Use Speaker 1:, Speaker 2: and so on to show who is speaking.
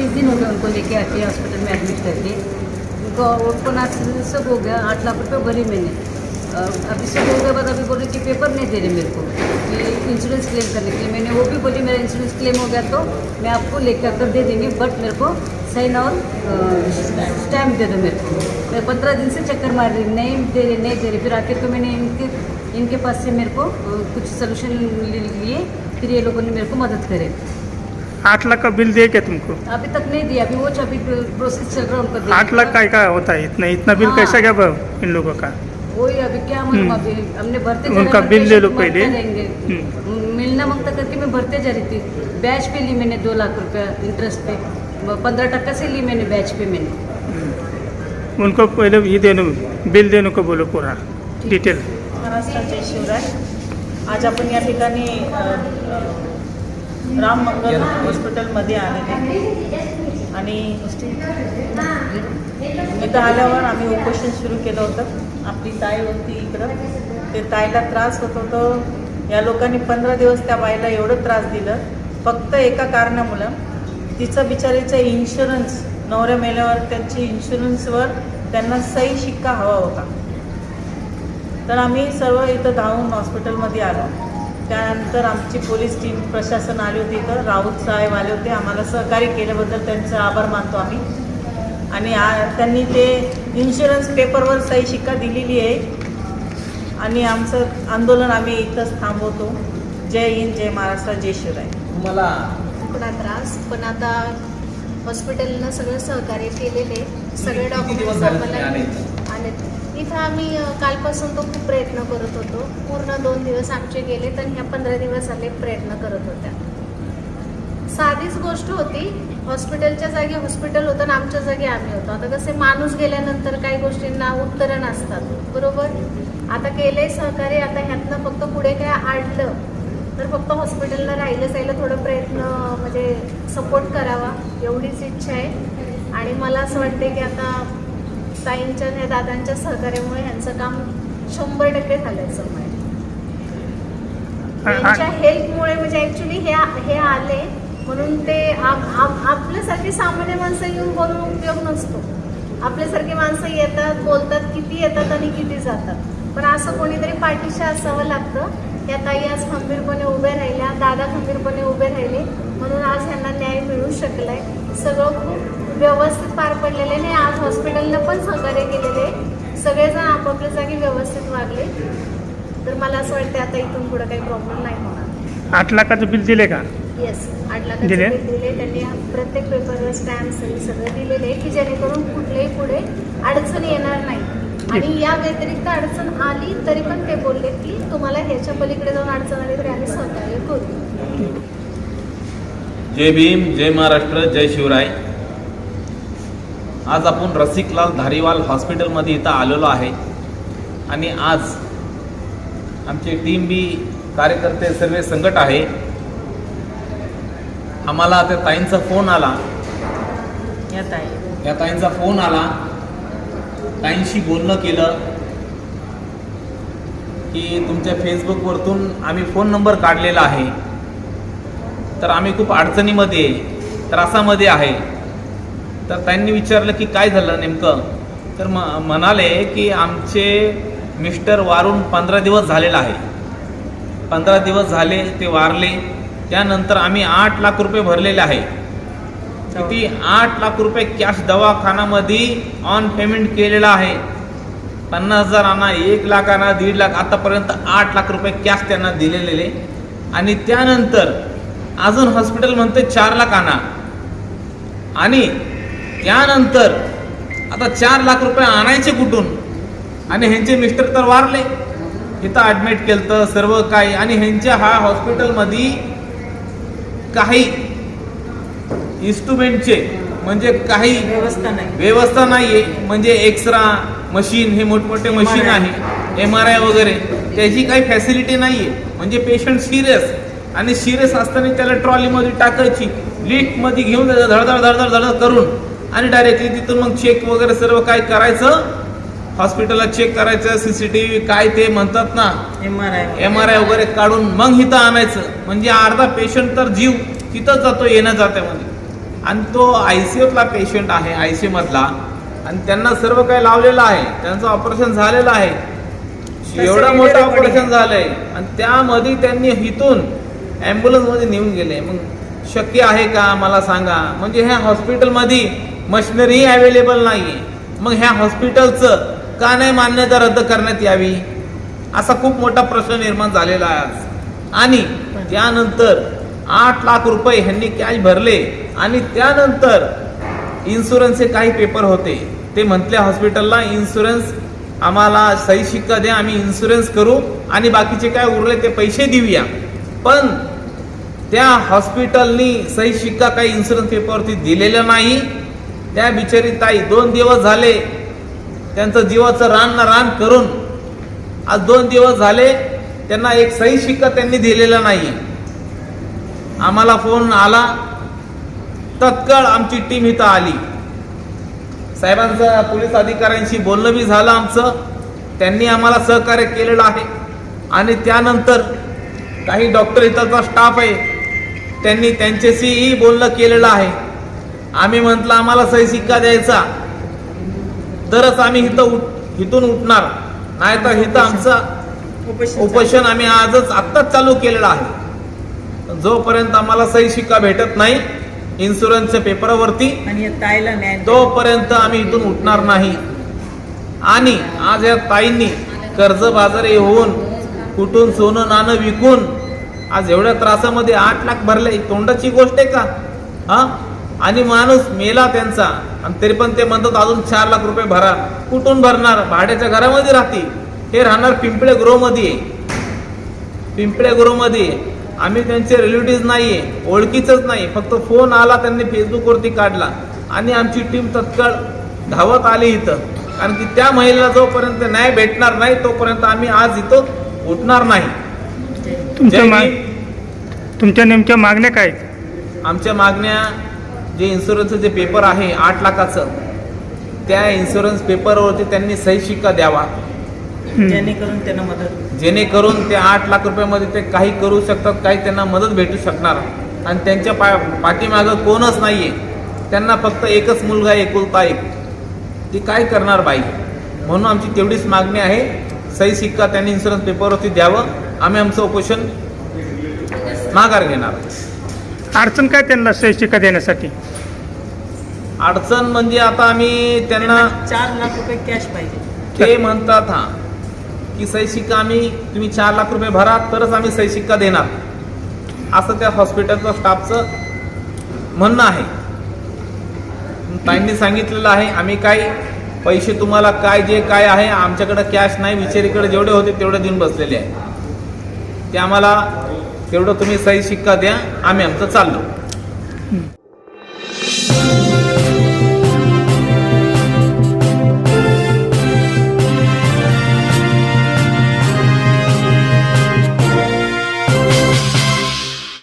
Speaker 1: इक्कीस दिन हो गए उनको लेके आके हॉस्पिटल में एडमिट करके। उनको उनको ना सब हो गया, आठ लाख रुपये भरी मैंने। अभी सब हो गया बाद अभी बोल कि पेपर नहीं दे रहे मेरे को, कि इंश्योरेंस क्लेम करने के लिए। मैंने वो भी बोली, मेरा इंश्योरेंस क्लेम हो गया तो मैं आपको लेके आकर दे देंगे बट मेरे को साइन और स्टैम्प दे दो मेरे को। मैं पंद्रह दिन से चक्कर मार रही, नहीं दे रहे, नहीं दे रहे। फिर आके तो मैंने इनके इनके पास से मेरे को कुछ सोल्यूशन लिए, फिर ये लोगों ने मेरे को मदद करे।
Speaker 2: आठ लाख का बिल दिए क्या तुमको?
Speaker 1: अभी तक नहीं दिया अभी वो अभी प्रोसेस चल रहा है उनका देने
Speaker 2: आठ लाख
Speaker 1: का।
Speaker 2: क्या होता है? इतना इतना बिल
Speaker 1: हाँ।
Speaker 2: कैसा क्या इन लोगों का?
Speaker 1: वही अभी क्या मालूम. अभी हमने भरते
Speaker 2: उनका बिल ले लो पहले.
Speaker 1: मिलना मांगता करके मैं भरते जा रही थी। बैच पे ली मैंने दो लाख रुपया इंटरेस्ट पे। पंद्रह टक्का से ली मैंने बैच पे मैंने।
Speaker 2: उनको पहले ये देने बिल देने को बोलो पूरा। डिटेल
Speaker 3: महाराष्ट्राचे शिवराय। आज आपण या ठिकाणी राम मंगल हॉस्पिटलमध्ये आलेले आणि इथं आल्यावर आम्ही उपोषण सुरू केलं होतं. आपली ताई होती इकडं. ते ताईला त्रास होत होतो. या लोकांनी पंधरा दिवस त्या बाईला एवढं त्रास दिलं. फक्त एका कारणामुळं तिचं बिचारीचं इन्शुरन्स नवऱ्या मेल्यावर त्यांची इन्शुरन्सवर त्यांना सही शिक्का हवा होता. तर आम्ही सर्व इथं धावून हॉस्पिटलमध्ये आलो. त्यानंतर आमची पोलीस टीम प्रशासन आली होती इथं. राऊत साहेब आले होते. आम्हाला सहकार्य केल्याबद्दल त्यांचं आभार मानतो आम्ही. आणि आ- त्यांनी ते इन्शुरन्स पेपरवर सही शिक्का दिलेली आहे. आणि आमचं आंदोलन आम्ही इथंच थांबवतो. जय हिंद जय महाराष्ट्र जय शिवराय.
Speaker 4: तुम्हाला
Speaker 5: पुन्हा त्रास पण आता हॉस्पिटलनं सगळं सहकार्य केलेले सगळे डॉक्युमेंट्स आम्हाला
Speaker 4: आले?
Speaker 5: तिथं इथं आम्ही कालपासून तो खूप प्रयत्न करत होतो. पूर्ण दोन दिवस आमचे गेले तर ह्या पंधरा दिवस आले प्रयत्न करत होत्या. साधीच गोष्ट होती हॉस्पिटलच्या जागी हॉस्पिटल होतं आणि आमच्या जागी आम्ही होतो. आता कसे माणूस गेल्यानंतर काही गोष्टींना उत्तरं नसतात बरोबर? आता केले सहकार्य आता ह्यातनं फक्त पुढे काय आडलं तर फक्त हॉस्पिटलला राहिलं जायला थोडं प्रयत्न म्हणजे सपोर्ट करावा एवढीच इच्छा आहे. आणि मला असं वाटते की आता ताईंच्या आणि दादांच्या सहकार्यामुळे ह्यांचं काम शंभर टक्के झाल्याचं मिळेल त्यांच्या हेल्पमुळे म्हणजे ऍक्च्युली हे हे आले म्हणून ते आप- आप- आपल्यासारखी सामान्य माणसं येऊन बोलून उपयोग नसतो. आपल्यासारखी माणसं येतात बोलतात किती येतात आणि किती जातात. पण असं कोणीतरी पाठीशी असावं लागतं. या ताई आज खंबीरपणे उभे राहिल्या दादा खंबीरपणे उभे राहिले म्हणून आज ह्यांना न्याय मिळू शकलाय. सगळं खूप व्यवस्थित पार पडलेलं आणि आज हॉस्पिटलनं पण सहकार्य केलेले. सगळेजण आपापल्या जागी व्यवस्थित वागले. तर मला असं वाटतं आता इथून पुढे काही प्रॉब्लेम नाही होणार.
Speaker 2: आठ लाखाचं बिल दिले का?
Speaker 5: येस आठ लाखाचे
Speaker 2: दिले?
Speaker 5: बिल दिले. त्यांनी प्रत्येक पेपरवर स्टॅम्प सही सगळं दिलेले आहे की जेणेकरून कुठल्याही पुढे अडचण येणार नाही. आणि या व्यतिरिक्त अडचण आली तरी पण ते बोलले की तुम्हाला ह्याच्या पलीकडे जाऊन अडचण आली तरी आम्ही सहकार्य करू.
Speaker 4: जय भीम जय महाराष्ट्र जय शिवराय. आज आपण रसिकलाल धारीवाल हॉस्पिटलमध्ये इथं आलेलो आहे. आणि आज आमचे टीम बी कार्यकर्ते सर्व संकट आहे. आम्हाला त्या ताईंचा फोन आला.
Speaker 3: या ताई.
Speaker 4: या ताईंचा फोन आला. ताईंशी बोलणं केलं की तुमच्या फेसबुकवरतून आम्ही फोन नंबर काढलेला आहे. तर आम्ही खूप अडचणीमध्ये त्रासामध्ये आहे. तर त्यांनी विचारलं की काय झालं नेमकं? तर म म्हणाले की आमचे मिस्टर वारून पंधरा दिवस झालेला आहे. पंधरा दिवस झाले ते वारले. त्यानंतर आम्ही आठ लाख रुपये भरलेले आहे. किती? आठ लाख रुपये कॅश दवाखानामध्ये ऑन पेमेंट केलेला आहे. पन्नास हजार आणा एक लाख आणा दीड लाख आतापर्यंत आठ लाख रुपये कॅश त्यांना दिलेले आणि त्यानंतर अजून हॉस्पिटल म्हणते चार लाख आणा आणि त्यानंतर आता चार लाख रुपये आणायचे कुठून? आणि ह्यांचे मिस्टर तर वारले. इथं ॲडमिट केलं तर सर्व काही. आणि ह्यांच्या हा हॉस्पिटलमध्ये काही इन्स्ट्रुमेंटचे म्हणजे काही
Speaker 3: व्यवस्था नाही.
Speaker 4: व्यवस्था नाहीये. म्हणजे एक्सरा मशीन हे मोठमोठे मशीन. आहे. एम आर आय वगैरे. त्याची काही फॅसिलिटी नाहीये. म्हणजे पेशंट सिरियस आणि सिरियस असताना त्याला ट्रॉलीमध्ये टाकायची. लिफ्टमध्ये घेऊन धडधड धडधड धडधड करून. आणि डायरेक्टली तिथून मग चेक वगैरे सर्व काय करायचं? हॉस्पिटलला चेक करायचं सीसीटीव्ही काय ते म्हणतात ना
Speaker 3: M R I
Speaker 4: M R I वगैरे काढून मग इथं आणायचं. म्हणजे अर्धा पेशंट तर जीव तिथंच जातो येण्या जात्यामध्ये आणि तो आय सी यूतला पेशंट आहे आय सी मधला. आणि त्यांना सर्व काही लावलेलं आहे. त्यांचं ऑपरेशन झालेलं आहे. एवढं मोठं ऑपरेशन झालंय. आणि त्यामध्ये त्यांनी इथून ॲम्ब्युलन्समध्ये नेऊन गेले. मग शक्य आहे का? मला सांगा. म्हणजे ह्या हॉस्पिटलमध्ये मशिनरी अवेलेबल आहे मग ह्या हॉस्पिटलचं का नाही मान्यता रद्द करण्यात यावी? असा खूप मोठा प्रश्न निर्माण झालेला आहे आज. आणि त्यानंतर आठ लाख रुपये ह्यांनी कॅश भरले आणि त्यानंतर इन्शुरन्सचे काही पेपर होते. ते म्हटले हॉस्पिटलला इन्शुरन्स आम्हाला सही शिक्का द्या आम्ही इन्शुरन्स करू आणि बाकीचे काय उरले ते पैसे देऊया. पण त्या हॉस्पिटलनी सही शिक्का काही इन्शुरन्स पेपरवरती दिलेला नाही. त्या बिचारी ताई दोन दिवस झाले त्यांचं जीवाचं रान ना रान करून आज दोन दिवस झाले त्यांना एक सही शिक्का त्यांनी दिलेला नाही आम्हाला फोन आला तत्काळ आमची टीम इथं आली. साहेबांचं पोलीस अधिकाऱ्यांशी बोलणं बी झालं आमचं. त्यांनी आम्हाला सहकार्य केलेलं आहे. आणि त्यानंतर काही डॉक्टर इथंचा स्टाफ आहे त्यांनी त्यांच्याशीही बोलणं केलेलं आहे. आम्ही म्हटलं आम्हाला सही सिक्का द्यायचा. तरच आम्ही इथं उठ इथून उठणार. नाही तर इथं आमचं उपोषण आम्ही आजच आत्ताच चालू केलेलं आहे. जोपर्यंत आम्हाला सही शिक्का भेटत नाही इन्शुरन्सच्या पेपरावरती. तोपर्यंत आम्ही इथून उठणार नाही. आणि आज या ताईंनी कर्ज बाजारी होऊन कुठून सोनं नाणं विकून आज एवढ्या त्रासामध्ये आठ लाख भरले. तोंडाची गोष्ट आहे का? हा? आणि माणूस मेला त्यांचा. आणि तरी पण ते म्हणतात अजून चार लाख रुपये भरा. कुठून भरणार? भाड्याच्या घरामध्ये राहतील. हे राहणार पिंपळे गृहमध्ये. पिंपळे गृहमध्ये. आम्ही त्यांचे रिलेटिव्ह नाहीये ओळखीच नाही. फक्त फोन आला त्यांनी फेसबुकवरती काढला. आणि आमची टीम तत्काळ धावत आली इथं. कारण की त्या महिलेला जोपर्यंत न्याय भेटणार नाही तोपर्यंत आम्ही आज इथं उठणार नाही.
Speaker 2: तुमच्या नेमक्या मागण्या काय?
Speaker 4: आमच्या मागण्या जे इन्शुरन्सचं जे पेपर आहे आठ लाखाचं त्या इन्शुरन्स पेपरवरती त्यांनी सही शिक्का द्यावा.
Speaker 3: जेणेकरून त्यांना मदत.
Speaker 4: जेणेकरून ते आठ लाख रुपयामध्ये ते काही करू शकतात काही त्यांना मदत भेटू शकणार. आणि त्यांच्या पा पाठीमागं कोणच नाहीये. त्यांना फक्त एकच मुलगा आहे, एकुलता एक. ती काय करणार बाई? म्हणून आमची तेवढीच मागणी आहे सही सिक्का त्यांनी इन्शुरन्स पेपरवरती द्यावं. आम्ही आमचं उपोषण माघार घेणार.
Speaker 2: अडचण काय त्यांना शिक्का देण्यासाठी?
Speaker 4: अडचण म्हणजे आता आम्ही त्यांना
Speaker 3: चार लाख रुपये कॅश पाहिजे.
Speaker 4: ते म्हणतात हा की शिक्का आम्ही तुम्ही चार लाख रुपये भरा तरच आम्ही शिक्का देणार. असं त्या हॉस्पिटलचं स्टाफचं म्हणणं आहे. ताईंनी सांगितलेलं आहे आम्ही काय पैसे तुम्हाला काय जे काय आहे आमच्याकडे कॅश नाही विचारीकडे जेवढे होते तेवढे देऊन बसलेले आहे. ते आम्हाला तेवढं तुम्ही सही शिक्का द्या. आम्ही आमचं चाललो.